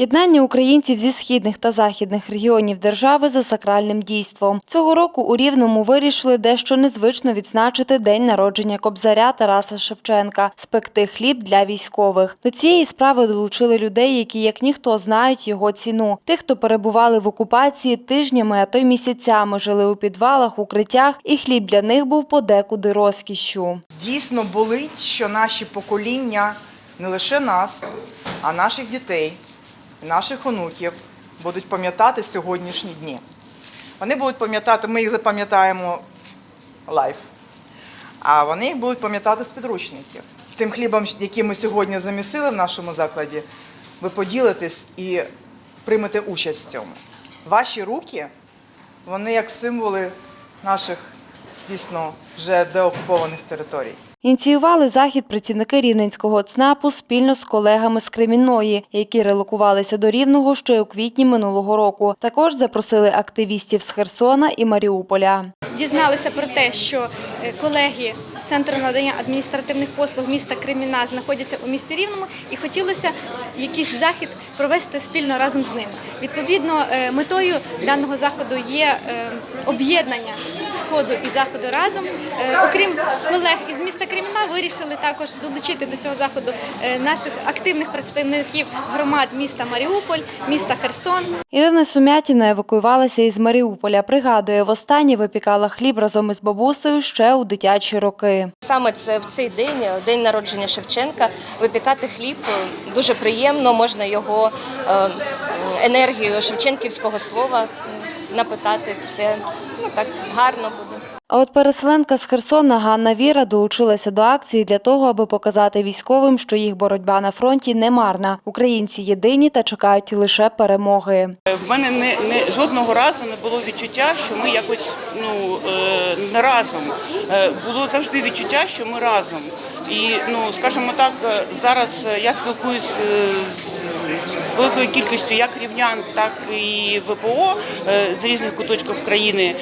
Єднання українців зі східних та західних регіонів держави за сакральним дійством. Цього року у Рівному вирішили дещо незвично відзначити день народження кобзаря Тараса Шевченка, спекти хліб для військових. До цієї справи долучили людей, які як ніхто знають його ціну. Тих, хто перебували в окупації тижнями, а то й місяцями жили у підвалах, укриттях, і хліб для них був подекуди розкішшю. Дійсно болить, що наші покоління не лише нас, а наших дітей, наших онуків будуть пам'ятати сьогоднішні дні. Вони будуть пам'ятати, ми їх запам'ятаємо лайф, а вони їх будуть пам'ятати з підручників. Тим хлібом, який ми сьогодні замісили в нашому закладі, ви поділитесь і приймете участь в цьому. Ваші руки, вони як символи наших дійсно вже деокупованих територій. Ініціювали захід працівники Рівненського ЦНАПу спільно з колегами з Кремінної, які релокувалися до Рівного ще у квітні минулого року. Також запросили активістів з Херсона і Маріуполя. Дізналися про те, що е, колеги Центру надання адміністративних послуг міста Креміна знаходяться у місті Рівному, і хотілося якийсь захід провести спільно разом з ними. Відповідно, е, метою даного заходу є е, об'єднання сходу і заходу разом. Е, Окрім колег із міста Креміна, вирішили також долучити до цього заходу е, наших активних представників громад міста Маріуполь, міста Херсон. Ірина Сумятіна евакуювалася із Маріуполя. Пригадує, востаннє випікала хліб разом із бабусею ще у дитячі роки. Саме це в цей день, день народження Шевченка, випікати хліб е, дуже приємно. Можна його е, енергію шевченківського слова напитати. Це ну так гарно буде. А от переселенка з Херсона Ганна Віра долучилася до акції для того, аби показати військовим, що їх боротьба на фронті не марна. Українці єдині та чекають лише перемоги. В мене не, не жодного разу не було відчуття, що ми якось ну е, не разом. Е, було завжди відчуття, що ми разом. І ну скажімо так, е, зараз е, я спілкуюсь е, з, з великою кількістю як рівнян, так і ВПО з різних куточків країни.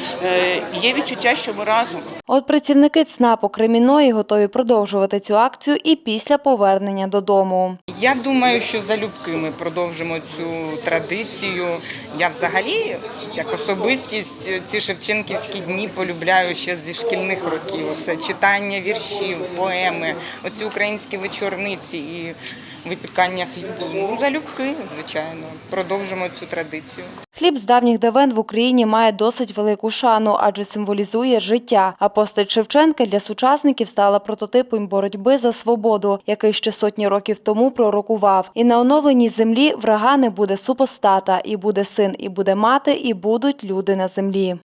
Є відчуття, що ми разом. От працівники ЦНАПу Креміної готові продовжувати цю акцію і після повернення додому. Я думаю, що залюбки ми продовжимо цю традицію. Я взагалі, як особистість, ці шевченківські дні полюбляю ще зі шкільних років. Це читання віршів, поеми, оці українські вечорниці і випікання хлібу. Ну, залюбки, звичайно, продовжимо цю традицію. Хліб з давніх давен в Україні має досить велику шану, адже символізує життя. А постать Шевченка для сучасників стала прототипом боротьби за свободу, який ще сотні років тому пророкував. І на оновленій землі врага не буде супостата, і буде син, і буде мати, і будуть люди на землі.